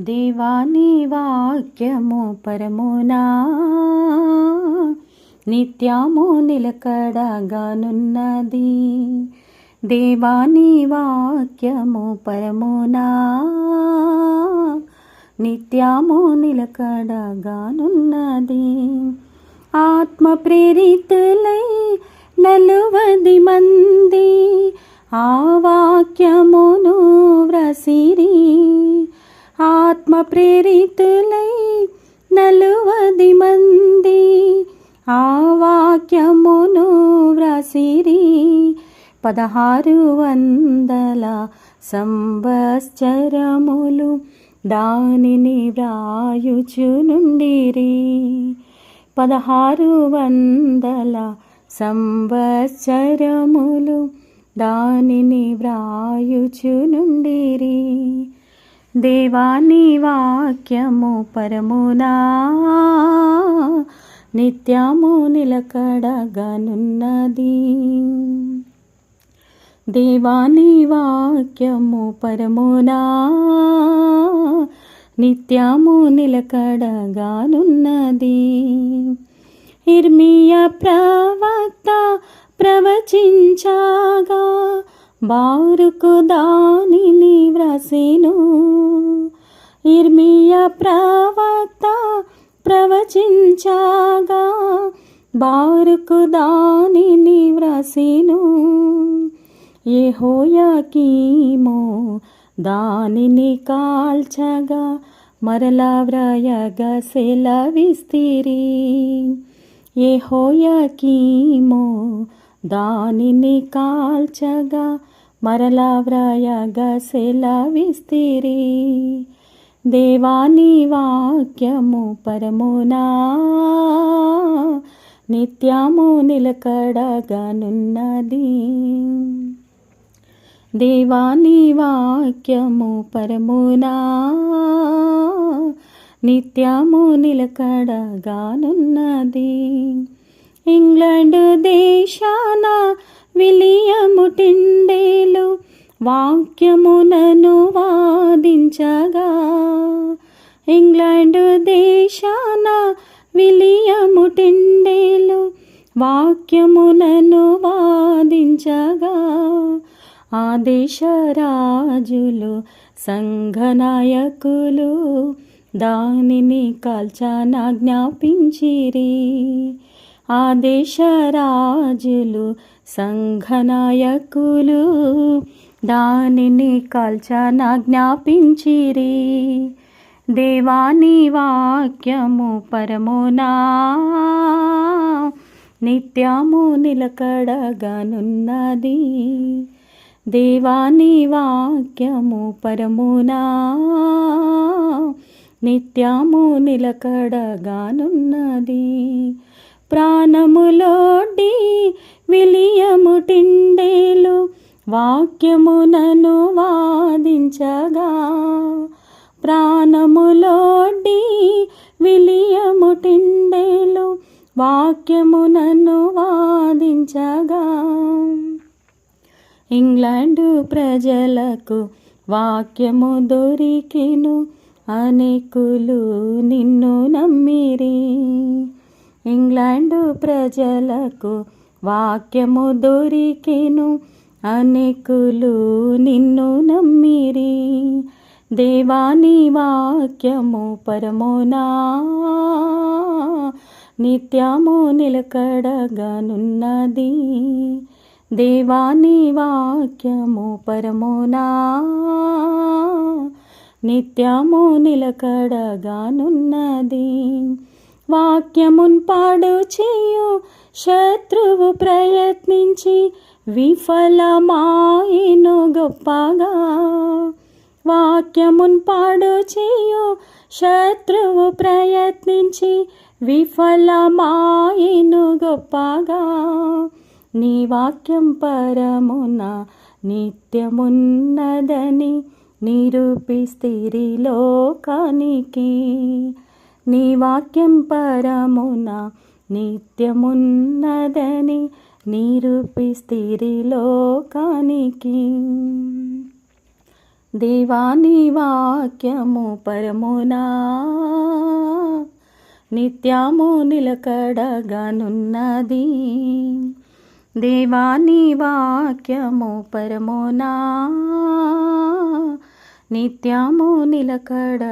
దేవాని వాక్యము పరమునా. నిత్యము నిలకడగానున్నది. దేవాని వాక్యము పరమునా. నిత్యము నిలకడగానున్నది. ఆత్మ ప్రేరితులై నలువది మంది ఆ వాక్యమును వ్రసిరి ఆత్మ ప్రేరితులై నలువది మంది ఆ వాక్యమును వ్రాసిరి. పదహారు వందల సంవత్సరములు దానిని వ్రాయుచు నుండిరి. పదహారు వందల సంవత్సరములు దానిని వ్రాయుచు నుండిరి. దేవాని వాక్యము పరమునా. నిత్యము నిలకడగనున్నది. దేవాని వాక్యము పరమునా. నిత్యము నిలకడగానున్నది. ఇర్మియ ప్రవక్త ప్రవచించాగా బారుకు దానిని వ్రాసెను. ఇర్మియ ప్రవక్త ప్రవచించాగా బారుకు దానిని వ్రసెను. యెహోయాకీము దానిని కాల్చగా మరలా వ్రయగా సెలవిస్తిరి. యెహోయాకీము దానిని కాల్చగా మరలా వ్రయగా సెలవిస్తిరి దేవాని వాక్యము పరమునా. నిత్యము నిలకడగానున్నది. దేవాని వాక్యము పరమునా. నిత్యము నిలకడగానున్నది. ఇంగ్లాండ్ దేశాన విలియముటిండేలు వాక్యములను వాక్యమునను వాదించగా ఇంగ్లాండ్ దేశాన విలియముటిండేలు వాక్యములను వాక్యమునను వాదించగా ఆ దేశ రాజులు సంఘనాయకులు దానిని కాల్చనాజ్ఞాపించిరి ఆ దేశ రాజులు సంఘనాయకులు దానిని కాల్చనాజ్ఞాపించిరి దేవాని వాక్యము పరమునా. నిత్యము నిలకడగానున్నది. దేవాని వాక్యము పరమునా. నిత్యము నిలకడగానున్నది. ప్రాణములోడి విలియముటిండేలు వాక్యమునను వాదించగా. ప్రాణములోడి విలియముటిండేలు వాక్యమునను వాదించగా. ఇంగ్లాండు ప్రజలకు వాక్యము దొరికిను అనేకులు నిన్ను నమ్మిరి. ఇంగ్లాండు ప్రజలకు వాక్యము దొరికిను. అనేకులు నిన్ను నమ్మిరి. దేవాని వాక్యము పరమోనా. నిత్యము నిలకడగానున్నది. దేవాని వాక్యము పరమోనా. నిత్యము నిలకడగానున్నది. వాక్యమున్ పాడు చేయు శత్రువు ప్రయత్నించి విఫలమాయిను గొప్పగా. వాక్యమున్ పాడు చేయు శత్రువు ప్రయత్నించి విఫలమాయిను గొప్పగా. నీ వాక్యం పరమున నిత్యమున్నదని నిరూపిస్తిరి లోకానికి. నీ వాక్యం పరమున నిత్యమున్నదని నిరూపిస్తిరి లోకానికి. దేవాని వాక్యము పరమునా? నిత్యము నిలకడగానున్నది. దేవాని వాక్యము పరమునా? నిత్యము నిలకడగానున్నది.